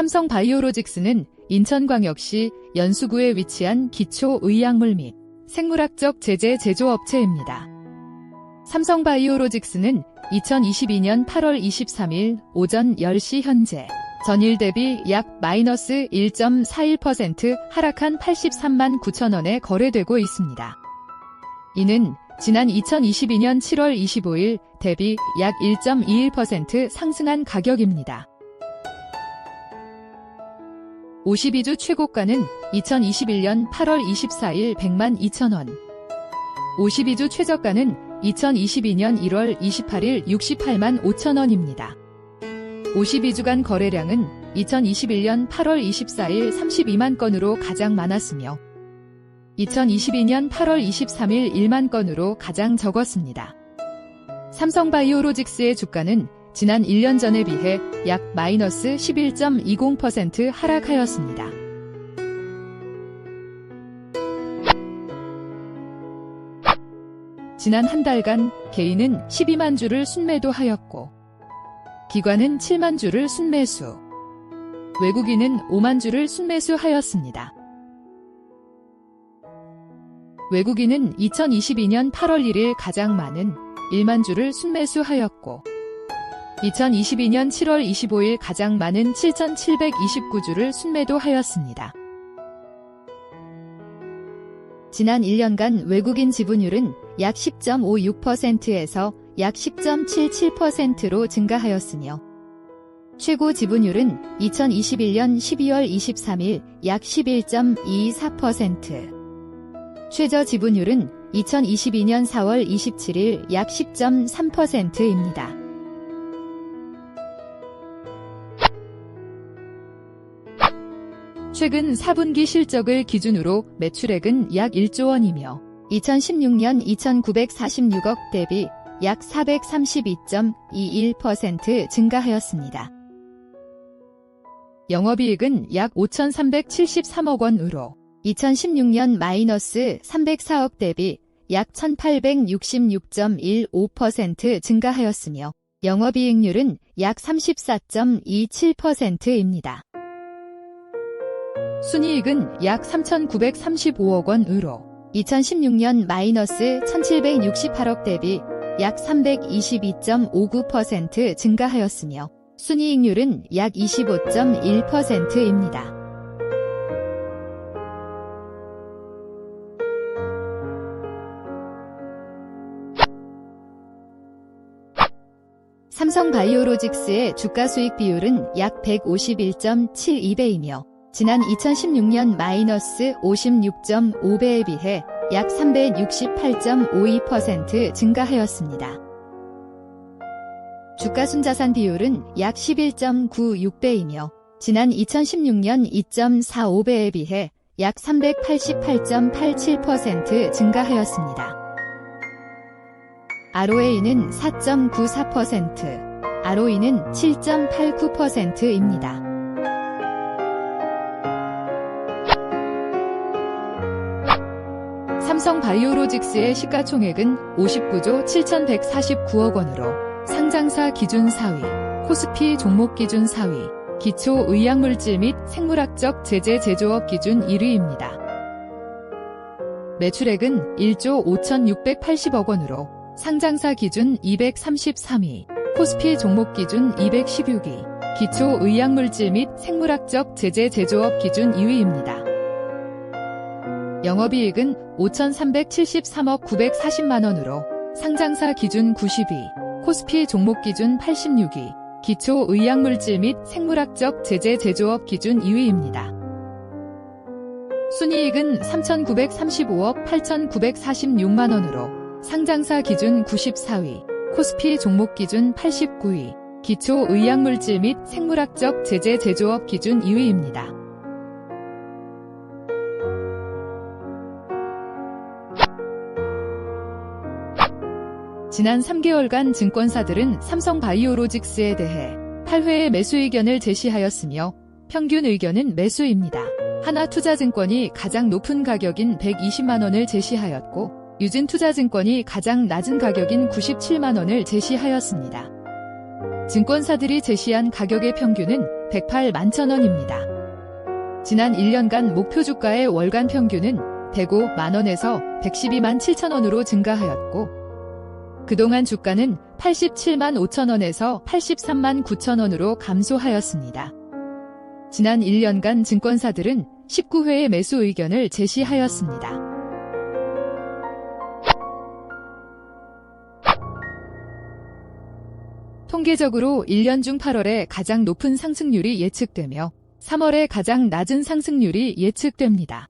삼성 바이오로직스는 인천광역시 연수구에 위치한 기초의약물 및 생물학적 제재 제조업체입니다. 삼성 바이오로직스는 2022년 8월 23일 오전 10시 현재 전일 대비 약 마이너스 1.41% 하락한 83만 9천 원에 거래되고 있습니다. 이는 지난 2022년 7월 25일 대비 약 1.21% 상승한 가격입니다. 52주 최고가는 2021년 8월 24일 100만 2천원. 52주 최저가는 2022년 1월 28일 68만 5천원입니다. 52주간 거래량은 2021년 8월 24일 32만 건으로 가장 많았으며 2022년 8월 23일 1만 건으로 가장 적었습니다. 삼성바이오로직스의 주가는 지난 1년 전에 비해 약 마이너스 11.20% 하락하였습니다. 지난 한 달간 개인은 12만 주를 순매도하였고 기관은 7만 주를 순매수, 외국인은 5만 주를 순매수하였습니다. 외국인은 2022년 8월 1일 가장 많은 1만 주를 순매수하였고 2022년 7월 25일 가장 많은 7,729주를 순매도하였습니다. 지난 1년간 외국인 지분율은 약 10.56%에서 약 10.77%로 증가하였으며 최고 지분율은 2021년 12월 23일 약 11.24%, 최저 지분율은 2022년 4월 27일 약 10.3%입니다. 최근 4분기 실적을 기준으로 매출액은 약 1조 원이며 2016년 2,946억 대비 약 432.21% 증가하였습니다. 영업이익은 약 5,373억 원으로 2016년 마이너스 304억 대비 약 1866.15% 증가하였으며 영업이익률은 약 34.27%입니다. 순이익은 약 3,935억 원으로 2016년 마이너스 1,768억 대비 약 322.59% 증가하였으며 순이익률은 약 25.1%입니다. 삼성바이오로직스의 주가 수익 비율은 약 151.72배이며 지난 2016년 마이너스 56.5배에 비해 약 368.52% 증가하였습니다. 주가순자산 비율은 약 11.96배이며 지난 2016년 2.45배에 비해 약 388.87% 증가하였습니다. ROA는 4.94%, ROE는 7.89%입니다. 삼성 바이오로직스의 시가총액은 59조 7,149억 원으로 상장사 기준 4위, 코스피 종목 기준 4위, 기초 의약물질 및 생물학적 제재 제조업 기준 1위입니다. 매출액은 1조 5,680억 원으로 상장사 기준 233위, 코스피 종목 기준 216위, 기초 의약물질 및 생물학적 제재 제조업 기준 2위입니다. 영업이익은 5,373억 940만 원으로 상장사 기준 90위, 코스피 종목 기준 86위, 기초 의약물질 및 생물학적 제재 제조업 기준 2위입니다. 순이익은 3,935억 8,946만 원으로 상장사 기준 94위, 코스피 종목 기준 89위, 기초 의약물질 및 생물학적 제재 제조업 기준 2위입니다. 지난 3개월간 증권사들은 삼성바이오로직스에 대해 8회의 매수 의견을 제시하였으며 평균 의견은 매수입니다. 하나투자증권이 가장 높은 가격인 120만원을 제시하였고 유진투자증권이 가장 낮은 가격인 97만원을 제시하였습니다. 증권사들이 제시한 가격의 평균은 108 만 천원입니다. 지난 1년간 목표 주가의 월간 평균은 105만원에서 112만 7천원으로 증가하였고, 그동안 주가는 87만 5천원에서 83만 9천원으로 감소하였습니다. 지난 1년간 증권사들은 19회의 매수 의견을 제시하였습니다. 통계적으로 1년 중 8월에 가장 높은 상승률이 예측되며 3월에 가장 낮은 상승률이 예측됩니다.